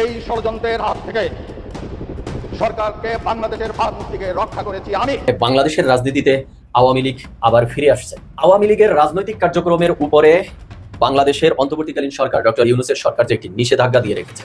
এই ষড়যন্ত্রের হাত থেকে সরকারকে বাংলাদেশের ভাবমূর্তিকে রক্ষা করেছি আমি। বাংলাদেশের রাজনীতিতে আওয়ামী লীগ আবার ফিরে আসছে। আওয়ামী লীগের রাজনৈতিক কার্যক্রমের উপরে বাংলাদেশের অন্তর্বর্তীকালীন সরকার, ডক্টর ইউনুসের সরকার যে একটি নিষেধাজ্ঞা দিয়ে রেখেছে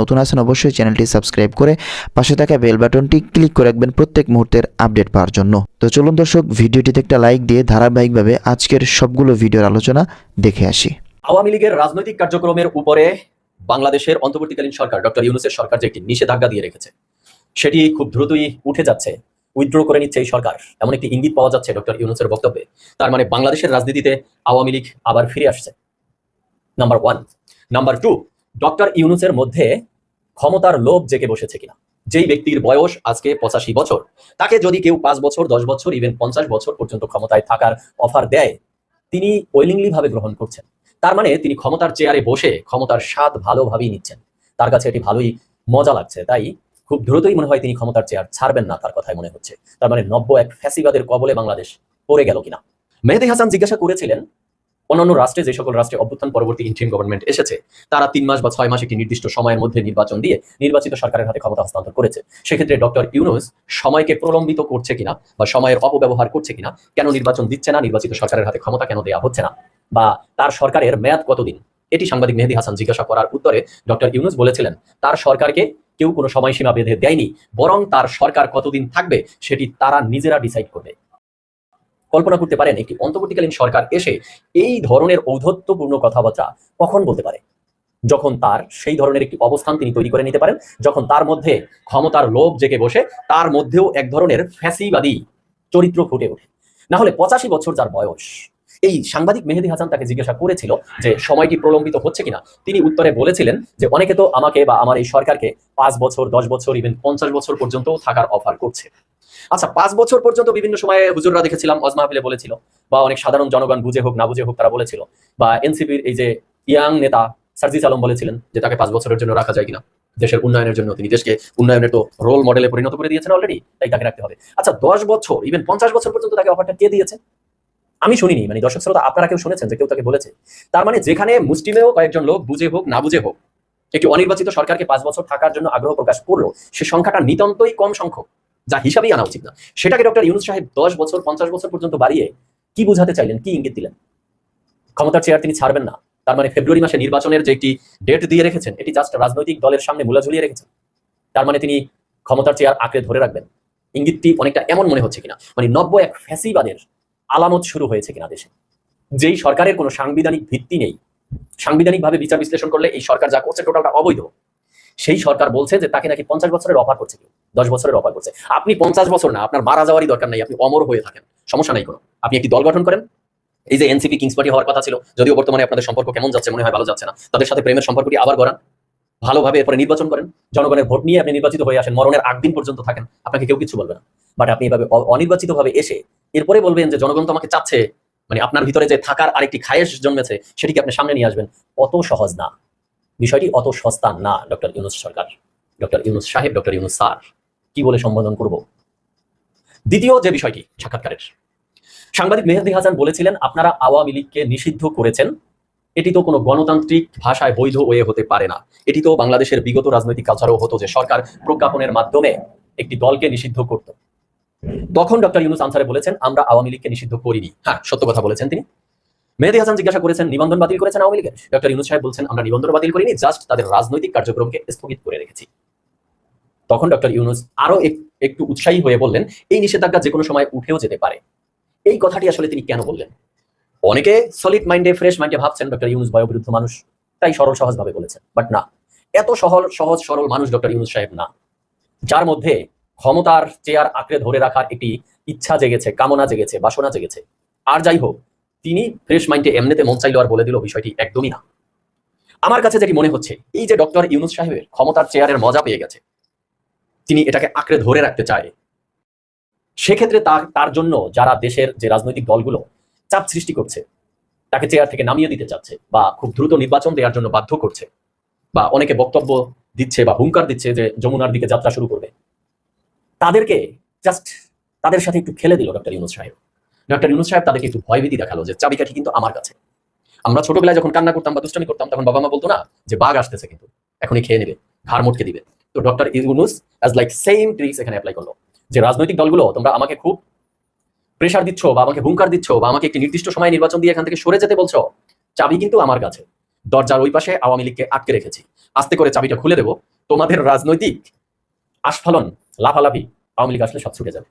নতুন আছেন অবশ্যই চ্যানেলটি সাবস্ক্রাইব করে পাশে থাকা বেল বাটনটি ক্লিক করে রাখবেন প্রত্যেক মুহূর্তের আপডেট পাওয়ার জন্য। তো চলুন দর্শক, ভিডিওটিতে একটা লাইক দিয়ে ধারাবাহিকভাবে আজকের সবগুলো ভিডিওর আলোচনা দেখে আসি। আওয়ামী লীগের রাজনৈতিক কার্যক্রমের উপরে বাংলাদেশের অন্তর্বর্তীকালীন সরকার, ডক্টর ইউনুসের সরকার যে একটি নিষেধাজ্ঞা দিয়ে রেখেছে, সেটি খুব দ্রুতই উঠে যাচ্ছে, উইথড্র করে নিচ্ছে এই সরকার। এমন একটি ইঙ্গিত পাওয়া যাচ্ছে ডক্টর ইউনুসের বক্তব্যে। তার মানে বাংলাদেশের রাজনীতিতে আওয়ামী লীগ আবার ফিরে আসছে। Number one number two doctor ইউনুসের মধ্যে ক্ষমতার লোভ জেগে বসেছে কিনা? যেই ব্যক্তির বয়স আজকে পঁচাশি বছর, তাকে যদি কেউ পাঁচ বছর, দশ বছর ইভেন পঞ্চাশ বছর পর্যন্ত ক্ষমতায় থাকার অফার দেয়, তিনি ওয়েলিংলি ভাবে গ্রহণ করছেন। তার মানে তিনি ক্ষমতার চেয়ারে বসে ক্ষমতার স্বাদ ভালোভাবেই নিচ্ছেন। তার কাছে এটি ভালোই মজা লাগছে। তাই খুব দ্রুতই মনে হয় তিনি ক্ষমতার চেয়ার ছাড়বেন না, তার কথাই মনে হচ্ছে। তার মানে নব্য এক ফ্যাসিবাদের কবলে বাংলাদেশ পড়ে গেল কিনা? মেহেদি হাসান জিজ্ঞাসা করেছিলেন অন্যান্য রাষ্ট্রে যে সকল রাষ্ট্রে অভ্যুত্থান পরবর্তী ইন্ট্রিম গভর্নমেন্ট এসেছে, তারা তিন মাস বা ছয় মাস একটি নির্দিষ্ট সময়ের মধ্যে নির্বাচন দিয়ে নির্বাচিত সরকারের হাতে ক্ষমতা হস্তান্তর করেছে। সেক্ষেত্রে ডক্টর ইউনুস সময়কে প্রলম্বিত করছে কিনা বা সময়ের অপব্যবহার করছে কিনা, কেন নির্বাচন দিচ্ছে না, নির্বাচিত সরকারের হাতে ক্ষমতা কেন দেওয়া হচ্ছে না, বা তার সরকারের মেয়াদ কতদিন? এটি সাংবাদিক মেহেদি হাসান জিজ্ঞাসা করার উত্তরে ডক্টর ইউনুস বলেছিলেন, তার সরকারকে কেউ কোনো সময়সীমা বেঁধে দেয়নি, বরং তার সরকার কতদিন থাকবে সেটি তারা নিজেরা ডিসাইড করবে। কল্পনা করতে পারেন একটি অন্তর্বর্তীকালীন সরকার এসে এই ধরনের ঔদ্ধত্যপূর্ণ কথাবার্তা কখন বলতে পারে? যখন তার সেই ধরনের একটি অবস্থান তিনি তৈরি করে নিতে পারেন, যখন তার মধ্যে ক্ষমতার লোভ জেগে বসে, তার মধ্যেও এক ধরনের ফ্যাসিবাদী চরিত্র ফুটে ওঠে। না হলে পঁচাশি বছর যার বয়স এই সাংবাদিক মেহেদি হাসান তাকে জিজ্ঞাসা করেছিল যে সময়টি প্রলম্বিত হচ্ছে কিনা। তিনি উত্তরে বলেছিলেন যে অনেকে তো আমাকে বা আমার এই সরকারকে পাঁচ বছর, দশ বছর ইভেন পঞ্চাশ বছর পর্যন্ত থাকার অফার করছে। আচ্ছা পাঁচ বছর পর্যন্ত বিভিন্ন সময়ে হুজুররা দেখেছিলাম অজ মাহফিলে বলেছিল বা অনেক সাধারণ জনগণ বুঝে হোক, না বুঝে হোক তারা বলেছিল বা এনসিপির এই যে ইয়াং নেতা সার্জিস আলম বলেছিলেন যে তাকে পাঁচ বছরের জন্য রাখা যায় কিনা। দেশের উন্নয়নের জন্য তিনি দেশকে উন্নয়নের তো রোল মডেলে পরিণত করে দিয়েছেন অলরেডি তাই তাকে রাখতে হবে। আচ্ছা দশ বছর ইভেন পঞ্চাশ বছর পর্যন্ত তাকে অফারটা কে দিয়েছে? আমি শুনিনি মানে দর্শক শ্রোতা, আপনারা কেউ শুনেছেন যে কেউ তাকে বলেছে? তার মানে যেখানে মুসলিমেও কয়েকজন লোক বুঝে হোক, না বুঝে হোক, একটি অনির্বাচিত সরকারকে পাঁচ বছর থাকার জন্য আগ্রহ প্রকাশ করল, সে সংখ্যাটা নিতান্তই কম সংখ্যক, যা হিসাবেই আনা উচিত না। সেটাকে ডক্টর ইউনুস সাহেব দশ বছর, পঞ্চাশ বছর পর্যন্ত বাড়িয়ে কি বুঝাতে চাইলেন, কি ইঙ্গিত দিলেন? ক্ষমতার চেয়ার তিনি ছাড়বেন না। তার মানে ফেব্রুয়ারি মাসে নির্বাচনের যে একটি ডেট দিয়ে রেখেছেন, এটি জাস্ট রাজনৈতিক দলের সামনে মূলা ঝুলিয়ে রেখেছেন। তার মানে তিনি ক্ষমতার চেয়ার আঁকড়ে ধরে রাখবেন। ইঙ্গিতটি অনেকটা এমন মনে হচ্ছে কিনা? মানে নব্য এক ফ্যাসিবাদের আলামত শুরু হয়েছে কিনা দেশে। যেই সরকারের কোনো সাংবিধানিক ভিত্তি নেই, সাংবিধানিকভাবে বিচার বিশ্লেষণ করলে এই সরকার যা করছে টোটালটা অবৈধ। সেই সরকার বলছে যে তাকে নাকি পঞ্চাশ বছরের অফার করছে কেউ, দশ বছরের অফার করছে। আপনি পঞ্চাশ বছর না, আপনার মারা যাওয়ারই দরকার নেই, আপনি অমর হয়ে থাকেন, সমস্যা নাই কোনো। আপনি একটি দল গঠন করেন, এই যে এনসিপি কিংস পার্টি হওয়ার কথা ছিল, যদিও বর্তমানে আপনাদের সম্পর্ক কেমন যাচ্ছে মনে হয় ভালো যাচ্ছে না, তাদের সাথে প্রেমের সম্পর্কটি আবার গড়ান, ভালোভাবে এরপরে নির্বাচন করেন, জনগণের ভোট নিয়ে আপনি নির্বাচিত হয়ে আসেন, মরণের আগ দিন পর্যন্ত থাকেন, আপনাকে কেউ কিছু বলবে না। বাট আপনি এভাবে অনির্বাচিতভাবে এসে এরপরে বলবেন যে জনগণ তো আমাকে চাচ্ছে মানে আপনার ভিতরে যে থাকার আরেকটি খায়েশ জন্মেছে, সেটিকে আপনি সামনে নিয়ে আসবেন। অত সহজ না। বিষয়টি অত সস্তা না, ডক্টর ইউনুস সরকার। ডক্টর ইউনুস সাহেব, ডক্টর ইউনুস স্যার, কি বলে সম্বোধন করব? দ্বিতীয় যে বিষয়টি, সাক্ষাৎকারের। সাংবাদিক মেহেদি হাসান বলেছিলেন, আপনারা আওয়ামী লীগকে নিষিদ্ধ করেছেন। এটি তো কোনো গণতান্ত্রিক ভাষায় বৈধ ওয়ে হতে পারে না। এটি তো বাংলাদেশের বিগত রাজনৈতিক কালচারও হতো যে সরকার প্রজ্ঞাপনের মাধ্যমে একটি দলকে নিষিদ্ধ করত। তখন ডক্টর ইউনুস আনসারে বলেছেন, আমরা আওয়ামী লীগকে নিষিদ্ধ করিনি। হ্যাঁ সত্য কথা বলেছেন তিনি। মেহেদি হাসান জিজ্ঞাসা করেছেন, নিবন্ধন বাতিল করেছেন আওয়ামী লীগের? ডক্টর ইউনুস সাহেব বলছেন, আমরা নিবন্ধন বাতিল করিনি, জাস্ট তাদের রাজনৈতিক কার্যক্রমকে স্থগিত করে রেখেছি। তখন ডক্টর ইউনুস আরও একটু উৎসাহী হয়ে বললেন, এই নিষেধাজ্ঞা যে কোনো সময় উঠেও যেতে পারে। এই কথাটি আসলে তিনি কেন বললেন? অনেকে সলিড মাইন্ডে, ফ্রেশ মাইন্ডে ভাবছেন, ডক্টর ইউনুস বয়োবৃদ্ধ মানুষ। তাই সরল সহজ ভাবে বলেছেন, বাট না। এত সহল, সহজ, সরল মানুষ ডক্টর ইউনুস সাহেব না, যার মধ্যে ক্ষমতার চেয়ার আঁকড়ে ধরে রাখার একটি ইচ্ছা জেগেছে, কামনা জেগেছে, বাসনা জেগেছে। আর যাই হোক, তিনি ফ্রেশ মাইন্ডে এমনিতে মন চাইলো আর বলে দিল বিষয়টি একদমই না। আমার কাছে যেটি মনে হচ্ছে, এই যে ডক্টর ইউনুস সাহেবের ক্ষমতার চেয়ারের মজা পেয়ে গেছে, তিনি এটাকে আঁকড়ে ধরে রাখতে চায়। সেক্ষেত্রে তার তার জন্য যারা দেশের যে রাজনৈতিক দলগুলো চাপ সৃষ্টি করছে, তাকে চেয়ার থেকে নামিয়ে দিতে চাচ্ছে বা খুব দ্রুত নির্বাচন দেওয়ার জন্য বাধ্য করছে, বা অনেকে বক্তব্য দিচ্ছে বা হুঙ্কার দিচ্ছে যে যমুনার দিকে যাত্রা শুরু করবে। তাদেরকে জাস্ট তাদের সাথে একটু খেলে দিল ডক্টর ইউনুস সাহেব। ডক্টর ইউনুস সাহেব তাদেরকে একটু ভয়ভীতি দেখাল যে চাবিকাঠি কিন্তু আমার কাছে। আমরা ছোটবেলায় যখন কান্না করতাম বা দুষ্টামি করতাম, তখন বাবা মা বলতো না যে বাঘ আসতেছে কিন্তু। এখনই খেয়ে নেবে, ঘাড় মোটকে দিবে। তো doctor Yunus as like same tricks এখানে অ্যাপ্লাই করল যে রাজনৈতিক দলগুলো, তোমরা আমাকে খুব প্রেশার দিচ্ছ বা আমাকে হুঙ্কার দিচ্ছ বা আমাকে একটি নির্দিষ্ট সময় নির্বাচন দিয়ে এখান থেকে সরে যেতে বলছো, চাবি কিন্তু আমার কাছে। দরজার ওই পাশে আওয়ামী লীগকে আটকে রেখেছি। আস্তে করে চাবিটা খুলে দেবো। তোমাদের রাজনৈতিক আস্ফালন লাফালাফি আওয়ামী লীগ আসলে সব ছুটে যাবে।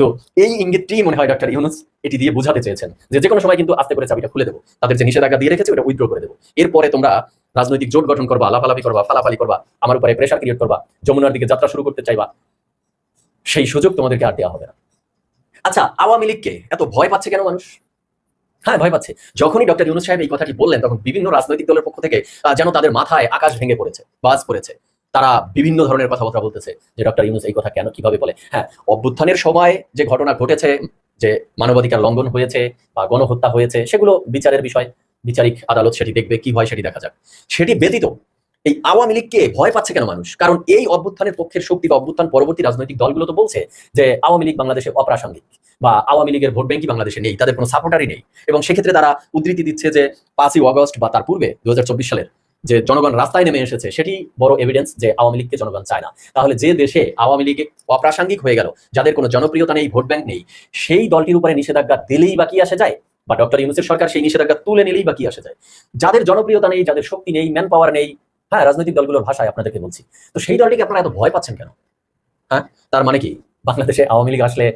তো এই ইঙ্গিতটি মনে হয় ডক্টর ইউনুস এটি দিয়ে বোঝাতে চেয়েছেন যে যে কোনো সময় কিন্তু আস্তে করে চাবিটা খুলে দেবো, তাদের যে নিষেধাজ্ঞা দিয়ে রেখেছে ওটা উইথড্র করে দেবো। এরপরে তোমরা রাজনৈতিক জোট গঠন করবা, লাফালাফি করবা, ফালাফালি করবা, আমার উপরে প্রেশার ক্রিয়েট করবা, যমুনার দিকে যাত্রা শুরু করতে চাইবা, সেই সুযোগ তোমাদেরকে আর দেওয়া হবে না। আচ্ছা আওয়ামী লীগকে এত ভয় পাচ্ছে কেন মানুষ? হ্যাঁ ভয় পাচ্ছে। যখনই ডক্টর ইউনুস সাহেব এই কথাটি বললেন, তখন বিভিন্ন রাজনৈতিক দলের পক্ষ থেকে যেন তাদের মাথায় আকাশ ভেঙে পড়েছে, বাজ পড়েছে। তারা বিভিন্ন ধরনের কথাবার্তা বলতেছে যে ডক্টর ইউনুস এই কথা কেন, কীভাবে বলে? হ্যাঁ অভ্যুত্থানের সময় যে ঘটনা ঘটেছে, যে মানবাধিকার লঙ্ঘন হয়েছে বা গণহত্যা হয়েছে, সেগুলো বিচারের বিষয়। বিচারিক আদালত সেটি দেখবে, কি হয় সেটি দেখা যাক। সেটি ব্যতীত এই আওয়ামী লীগকে ভয় পাচ্ছে কেন মানুষ? কারণ এই অভ্যুত্থানের পক্ষের শক্তি বা অভ্যুত্থান পরবর্তী রাজনৈতিক দলগুলো তো বলছে যে আওয়ামী লীগ বাংলাদেশে অপ্রাসঙ্গিক বা আওয়ামী লীগের ভোট ব্যাংকই বাংলাদেশে নেই, তাদের কোনো সাপোর্টারই নেই। এবং সেক্ষেত্রে তারা উদ্ধৃতি দিচ্ছে যে পাঁচই অগস্ট বা তার পূর্বে দুই হাজার চব্বিশ সালের যে জনগণ রাস্তায় নেমে এসেছে, সেটি বড় এভিডেন্স যে আওয়ামী লীগকে জনগণ চায় না। তাহলে যে দেশে আওয়ামী লীগ অপ্রাসঙ্গিক হয়ে গেল, যাদের কোনো জনপ্রিয়তা নেই, ভোট ব্যাংক নেই, সেই দলটির উপরে নিষেধাজ্ঞা দিলেই বা কি আসে যায়? বা ডক্টর ইউনুসের সরকার সেই নিষেধাজ্ঞা তুলে নিলেই বা কি আসে যায়? যাদের জনপ্রিয়তা নেই, যাদের শক্তি নেই ম্যান পাওয়ার নেই হ্যাঁ রাজনৈতিক দলগুলোর ভাষায় আপনাদেরকে বলছি। তো সেই দলটিকে আপনারা এত ভয় পাচ্ছেন কেন? হ্যাঁ তার মানে কি? বাংলাদেশে আওয়ামী লীগ আসলে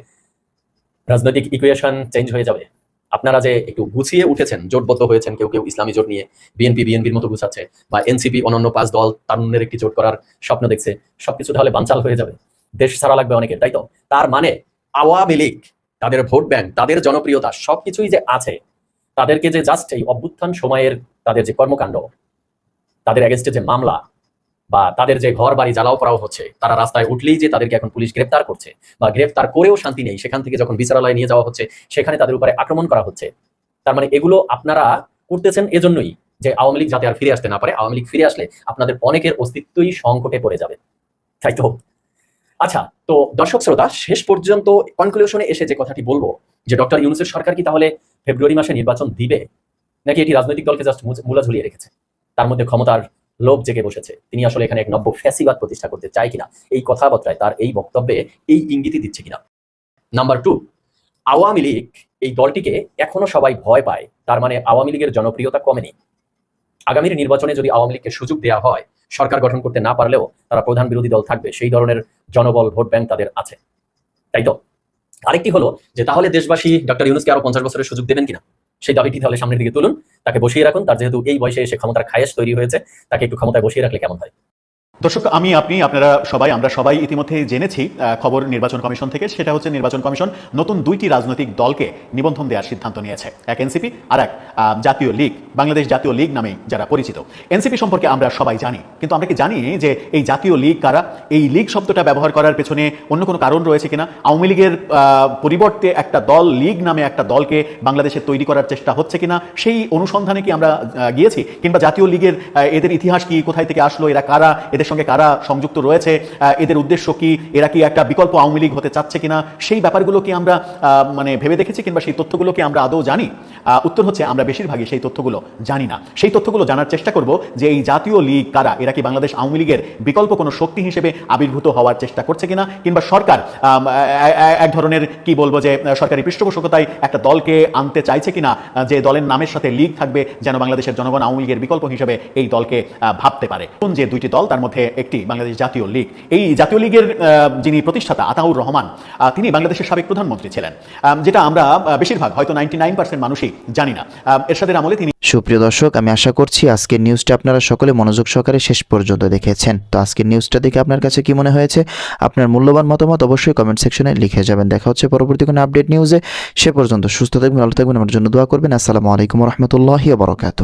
রাজনৈতিক ইকুয়েশন চেঞ্জ হয়ে যাবে। আপনারা যে একটু গুছিয়ে উঠেছেন, জোটবদ্ধ হয়েছেন, কেউ কেউ ইসলামী জোট নিয়ে বিএনপি বিএনপির মতো গুছাচ্ছে বা এনসিপি অন্যান্য পাঁচ দল তারুণ্যের একটি জোট করার স্বপ্ন দেখছে, সবকিছু তাহলে বানচাল হয়ে যাবে। দেশ ছাড়া লাগবে অনেকের, তাই তো? তার মানে আওয়ামী লীগ, তাদের ভোট ব্যাংক, তাদের জনপ্রিয়তা, সবকিছুই যে আছে, তাদেরকে যে জাস্ট এই অভ্যুত্থান সময়ের তাদের যে কর্মকাণ্ড, তাদের এগেনস্টে যে মামলা বা তাদের যে ঘর বাড়ি জ্বালাও করাও হচ্ছে, তারা রাস্তায় উঠলেই যে তাদেরকে এখন পুলিশ গ্রেপ্তার করছে বা গ্রেপ্তার করেও শান্তি নেই, সেখান থেকে যখন বিচারালয়ে নিয়ে যাওয়া হচ্ছে, সেখানে তাদের উপরে আক্রমণ করা হচ্ছে। তার মানে এগুলো আপনারা করতেছেন এজন্যই যে আওয়ামী লীগ যাতে আর ফিরে আসতে না পারে, আওয়ামী লীগ ফিরে আসলে আপনাদের অনেকের অস্তিত্বই সংকটে পড়ে যাবে। তাই তো? আচ্ছা তো দর্শক শ্রোতা, শেষ পর্যন্ত কনক্লুশনে এসে যে কথাটি বলব, যে ডক্টর ইউনুসের সরকার কি তাহলে ফেব্রুয়ারি মাসে নির্বাচন দিবে? নাকি এটি রাজনৈতিক দলকে জাস্ট মূলা ঝুলিয়ে রেখেছে? তার মধ্যে ক্ষমতার লোভ জেগে বসেছে। তিনি আসলে এখানে এক নব্য ফ্যাসিবাদ প্রতিষ্ঠা করতে চায় কিনা, এই কথাবার্তায় তার এই বক্তব্যে এই ইঙ্গিতই দিচ্ছে কিনা। নাম্বার টু, আওয়ামী লীগ এই দলটিকে এখনও সবাই ভয় পায়। তার মানে আওয়ামী লীগের জনপ্রিয়তা কমেনি। আগামীর নির্বাচনে যদি আওয়ামী লীগকে সুযোগ দেওয়া হয়, সরকার গঠন করতে না পারলেও তারা প্রধান বিরোধী দল থাকবে। সেই ধরনের জনবল ভোট ব্যাংক তাদের আছে। তাই তো? আরেকটি হলো যে, তাহলে দেশবাসী ডক্টর ইউনুসকে আরও পঞ্চাশ বছরের সুযোগ দেবেন কিনা? সেই দাবিটি তাহলে সামনের দিকে তুলুন, তাকে বসিয়ে রাখুন। তার যেহেতু এই বয়সে এসে ক্ষমতার খায়েশ তৈরি হয়েছে, তাকে একটু ক্ষমতায় বসিয়ে রাখলে কেমন হয়? দর্শক, আমি, আপনি, আপনারা সবাই, আমরা সবাই ইতিমধ্যে জেনেছি খবর নির্বাচন কমিশন থেকে। সেটা হচ্ছে নির্বাচন কমিশন নতুন দুইটি রাজনৈতিক দলকে নিবন্ধন দেওয়ার সিদ্ধান্ত নিয়েছে। এক এনসিপি আর এক জাতীয় লীগ, বাংলাদেশ জাতীয় লীগ নামে যারা পরিচিত। এনসিপি সম্পর্কে আমরা সবাই জানি, কিন্তু আমরা কি জানি যে এই জাতীয় লীগ কারা? এই লীগ শব্দটা ব্যবহার করার পেছনে অন্য কোনো কারণ রয়েছে কিনা? আওয়ামী লীগের পরিবর্তে একটা দল, লীগ নামে একটা দলকে বাংলাদেশে তৈরি করার চেষ্টা হচ্ছে কিনা? সেই অনুসন্ধানে কি আমরা গিয়েছি? কিংবা জাতীয় লীগের এদের ইতিহাস কি, কোথায় থেকে আসলো? এরা কারা? এদের সঙ্গে কারা সংযুক্ত রয়েছে এদের উদ্দেশ্য কি, এরা কি একটা বিকল্প আওয়ামী লীগ হতে চাচ্ছে কিনা, সেই ব্যাপারগুলো কি আমরা মানে ভেবে দেখেছি কিংবা সেই তথ্যগুলো কি আমরা আদৌ জানি? উত্তর হচ্ছে আমরা বেশিরভাগই সেই তথ্যগুলো জানি না। সেই তথ্যগুলো জানার চেষ্টা করব যে এই জাতীয় লীগ কারা, এরা কি বাংলাদেশ আওয়ামী লীগের বিকল্প কোনো শক্তি হিসেবে আবির্ভূত হওয়ার চেষ্টা করছে কিনা, কিংবা সরকার এক ধরনের কি বলব যে সরকারি পৃষ্ঠপোষকতায় একটা দলকে আনতে চাইছে কিনা যে দলের নামের সাথে লীগ থাকবে যেন বাংলাদেশের জনগণ আওয়ামী লীগের বিকল্প হিসেবে এই দলকে ভাবতে পারে। কোন যে দুইটি দল, তার মধ্যে একটি বাংলাদেশ জাতীয় লীগ। এই জাতীয় লীগের যিনি প্রতিষ্ঠাতা, আতাউর রহমান তিনি বাংলাদেশের সাবেক প্রধানমন্ত্রী ছিলেন। যেটা আমরা বেশিরভাগ হয়তো নাইনটি নাইন পার্সেন্ট মানুষই জানি না। এরশাদের আমলে তিনি সুপ্রিয় দর্শক, আমি আশা করছি আজকের নিউজটা আপনারা সকলে মনোযোগ সহকারে শেষ পর্যন্ত দেখেছেন। তো আজকের নিউজটা দেখে আপনার কাছে কি মনে হয়েছে? আপনার মূল্যবান মতামত অবশ্যই কমেন্ট সেকশনে লিখে যাবেন। দেখা হচ্ছে পরবর্তী কোনো আপডেট নিউজে। সে পর্যন্ত সুস্থ থাকবেন, ভালো থাকবেন, আমার জন্য দোয়া করবেন। আসসালামু আলাইকুম রহমতুল্লাহি বরকাত